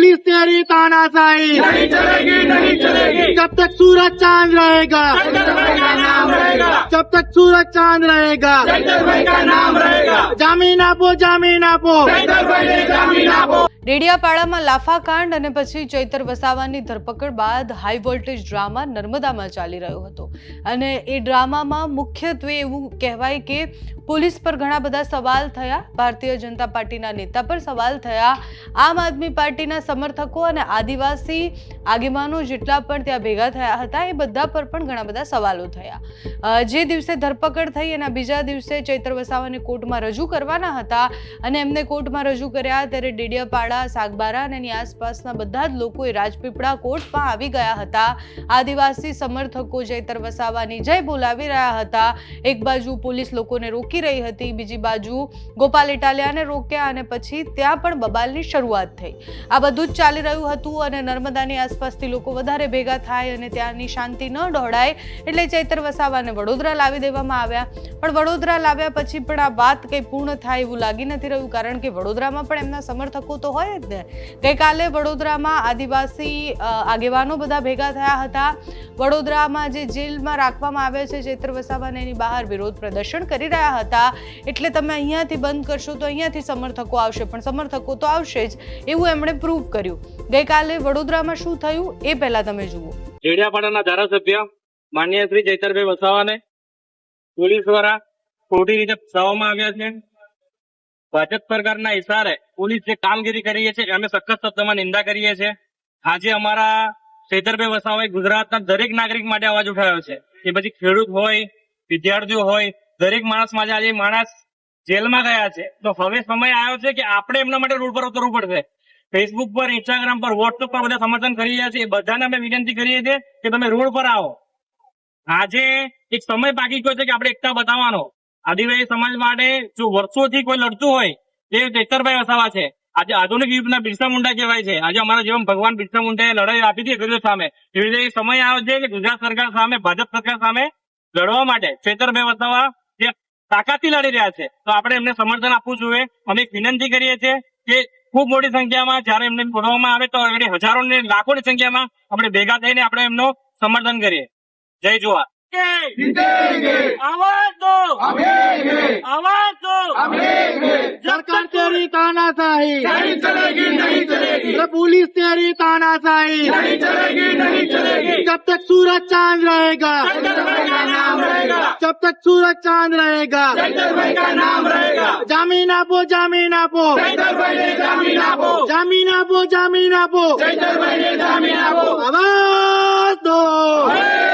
Police तेरी तानाशाही नहीं चलेगी नहीं चलेगी जब तक सूरज चांद रहेगा चंदन भाई का नाम रहेगा जब तक सूरज चांद रहेगा જામીન આપો જામીન આપો. ડેડિયાપાડામાં લાફાકાંડ અને પછી ચૈતર વસાવાની ધરપકડ બાદ હાઈ વોલ્ટેજ ડ્રામા નર્મદામાં ચાલી રહ્યો હતો. અને એ ડ્રામામાં મુખ્યત્વે એવું કહેવાય કે પોલીસ પર ઘણા બધા સવાલ થયા. ભારતીય જનતા પાર્ટીના નેતા પર સવાલ થયા. આમ આદમી પાર્ટીના સમર્થકો અને આદિવાસી આગેવાનો જેટલા પણ ત્યાં ભેગા થયા હતા, એ બધા પર પણ ઘણા બધા સવાલો થયા. જે દિવસે ધરપકડ થઈ એના બીજા દિવસે ચૈતર વસાવાને કોર્ટમાં રજૂ કરવા કરવાના હતા અને એમને કોર્ટમાં રજૂ કર્યા ત્યારે ડેડિયાપાડા, સાગબારા અને એની આસપાસના બધા જ લોકો એ રાજપીપળા કોર્ટમાં આવી ગયા હતા. આદિવાસી સમર્થકો ચૈતર વસાવાની જય બોલાવી રહ્યા હતા. એક બાજુ પોલીસ લોકોને રોકી રહી હતી, બીજી બાજુ ગોપાલ ઇટાલિયાને રોક્યા અને પછી ત્યાં પણ બબાલની શરૂઆત થઈ. આ બધું જ ચાલી રહ્યું હતું અને નર્મદાની આસપાસથી લોકો વધારે ભેગા થાય અને ત્યાંની શાંતિ ન દોડાય એટલે ચૈતર વસાવાને વડોદરા લાવી દેવામાં આવ્યા. પણ વડોદરા લાવ્યા પછી પણ આ વાત કંઈ પૂર્ણ થાય એવું લાગી નથી રહ્યું, કારણ કે વડોદરામાં પણ એમના સમર્થકો તો હોય જ ને. ગઈકાલે વડોદરામાં આદિવાસી આગેવાનો બધા ભેગા થયા હતા. વડોદરામાં જે જેલમાં રાખવામાં આવ્યા છે, ચૈત્ર વસાવાને એની બહાર વિરોધ પ્રદર્શન કરી રહ્યા હતા. એટલે તમે અહીંયાથી બંધ કરશો તો અહીંયાથી સમર્થકો આવશે, પણ સમર્થકો તો આવશે જ. એવું એમણે પ્રૂવ કર્યું. ગઈકાલે વડોદરામાં શું થયું એ પહેલા તમે જુઓ. ડેડિયાપાડાના ધારાસભ્ય માન્ય શ્રી ચૈતરભાઈ વસાવાને પોલીસ દ્વારા ખોટી રીતે ફસાવવામાં આવ્યા છે. ભાજપ સરકારના ઇશારે પોલીસ જે કામગીરી કરી છે, અમે સખત શબ્દમાં નિંદા કરીએ છીએ. આજે અમારા ચૈતરભાઈ વસાવાએ ગુજરાતના દરેક નાગરિક માટે અવાજ ઉઠાવ્યો છે કે પછી ખેડૂત હોય, વિદ્યાર્થીઓ હોય, દરેક માણસ માટે આજે માણસ જેલમાં ગયા છે. તો હવે સમય આવ્યો છે કે આપણે એમના માટે રોડ પર ઉતરવું પડશે. ફેસબુક પર ઇન્સ્ટાગ્રામ પર વોટ્સઅપ પર બધા સમર્થન કરી રહ્યા છે એ બધાને અમે વિનંતી કરીએ છીએ કે તમે રોડ પર આવો. આજે એક સમય બાકી ગયો છે કે આપણે એકતા બતાવવાનો. આદિવાસી સમાજ માટે જો વર્ષોથી કોઈ લડતું હોય તે ચેતરભાઈ વસાવા છે. આજે આધુનિક યુગના બિરસા મુંડા કહેવાય છે. આજે અમારા જેવા ભગવાન બિરસા મુંડાએ લડાઈ આપી હતી અંગ્રેજો સામે. એવી રીતે સમય આવ્યો છે કે ગુજરાત સરકાર સામે ભાજપ સરકાર સામે લડવા માટે ચેતરભાઈ વસાવા જે તાકાતથી લડી રહ્યા છે. તો આપણે એમને સમર્થન આપવું જોઈએ. અમે વિનંતી કરીએ છીએ કે ખૂબ મોટી સંખ્યામાં જયારે એમને બોલાવવામાં આવે તો એમની હજારો ને લાખો ની સંખ્યામાં આપણે ભેગા થઈને આપણે એમનો સમર્થન કરીએ. જય જોહાર આવા! आवाज़ दो। सरकार तानाशाही। नहीं चलेगी नहीं चलेगी। पुलिस तेरी तानाशाही। नहीं चलेगी नहीं चलेगी। जब तक सूरज चाँद रहेगा। जब तक सूरज चाँद रहेगा। का नाम रहेगा। ज़मीन आपो जामीन आपो जामीन आपो जामीन आपो आपो आपो आवाज़ दो।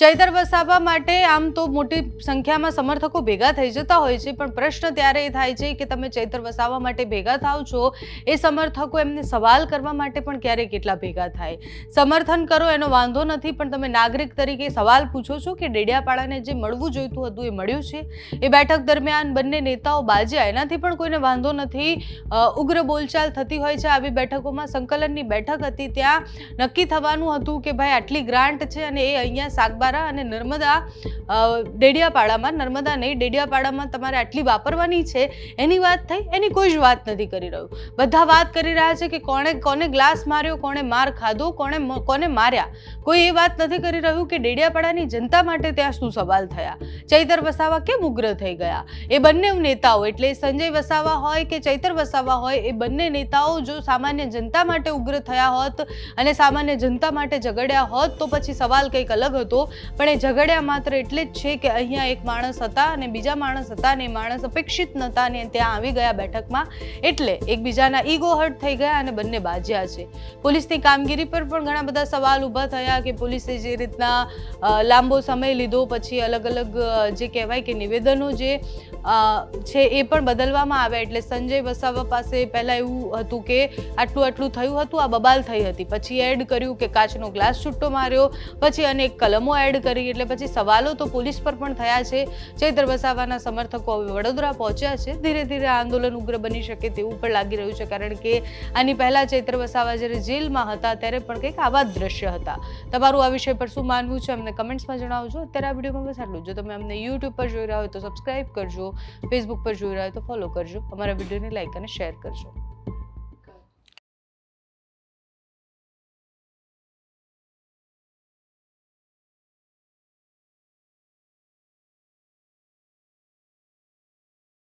ચૈતર વસાવા માટે આમ તો મોટી સંખ્યામાં સમર્થકો ભેગા થઈ જતા હોય છે, પણ પ્રશ્ન ત્યારે એ થાય છે કે તમે ચૈતર વસાવા માટે ભેગા થાવ છો, એ સમર્થકો એમને સવાલ કરવા માટે પણ ક્યારેક કેટલા ભેગા થાય? સમર્થન કરો એનો વાંધો નથી, પણ તમે નાગરિક તરીકે સવાલ પૂછો છો કે ડેડિયાપાડાને જે મળવું જોઈતું હતું એ મળ્યું છે? એ બેઠક દરમિયાન બંને નેતાઓ બાજ્યા એનાથી પણ કોઈને વાંધો નથી ઉગ્ર બોલચાલ થતી હોય છે. આવી બેઠકોમાં સંકલનની બેઠક હતી, ત્યાં નક્કી થવાનું હતું કે ભાઈ આટલી ગ્રાન્ટ છે અને એ અહીંયા સાગબારા અને નર્મદા ડેડિયાપાડામાં, નર્મદા નહીં, ડેડિયાપાડામાં તમારે આટલી વાપરવાની છે, એની વાત થઈ, એની કોઈ જ વાત નથી કરી રહ્યું. બધા વાત કરી રહ્યા છે કે કોણે, કોને ગ્લાસ માર્યો, કોણે માર ખાધો, કોણે કોને માર્યા. કોઈ એ વાત નથી કરી રહ્યું કે ડેડિયાપાડાની જનતા માટે ત્યાં શું સવાલ થયા. ચૈતર વસાવા કેમ ઉગ્ર થઈ ગયા? એ બંને નેતાઓ, એટલે સંજય વસાવા હોય કે ચૈતર વસાવા હોય, એ બંને નેતાઓ જો સામાન્ય જનતા માટે ઉગ્ર થયા હોત અને સામાન્ય જનતા માટે ઝઘડ્યા હોત તો પછી સવાલ કંઈક અલગ હતો. પણ એ ઝઘડ્યા માત્ર એટલે જ છે કે અહીંયા એક માણસ હતા અને બીજા માણસ હતા એ માણસ અપેક્ષિત નહોતા ને ત્યાં આવી ગયા બેઠકમાં. એટલે એકબીજાના ઈગો હર્ટ થઈ ગયા અને બંને બાજ્યા છે. પોલીસની કામગીરી પર પણ ઘણા બધા સવાલ ઊભા થયા કે પોલીસે જે રીતના લાંબો સમય લીધો પછી અલગ અલગ જે કહેવાય કે નિવેદનો જે છે એ પણ બદલવામાં આવ્યા. એટલે સંજય વસાવા પાસે પહેલાં એવું હતું કે આટલું આટલું થયું હતું, આ બબાલ થઈ હતી. પછી એડ કર્યું કે કાચનો ગ્લાસ છૂટો માર્યો. પછી અનેક કલમો એડ કરી એટલે પછી સવાલો તો પોલીસ પર પણ થયા છે. ચૈત્ર વસાવાના સમર્થકો હવે વડોદરા પહોંચ્યા છે. ધીરે ધીરે આંદોલન ઉગ્ર બની શકે તેવું પણ લાગી રહ્યું છે કારણ કે આની પહેલા ચૈત્ર વસાવા જ્યારે જેલમાં હતા ત્યારે પણ કંઈક આવા જ દ્રશ્ય હતા. તમારું આ વિષય પર શું માનવું છે અમને કમેન્ટ્સમાં જણાવજો. અત્યારે આ વિડીયોમાં બસ આટલું જો. તમે અમને યુટ્યુબ પર જોઈ રહ્યા હોય તો સબસ્ક્રાઇબ કરજો ફેસબુક પર જોઈ રહ્યા હોય તો ફોલો કરજો. અમારા વિડીયોને લાઈક અને શેર કરજો.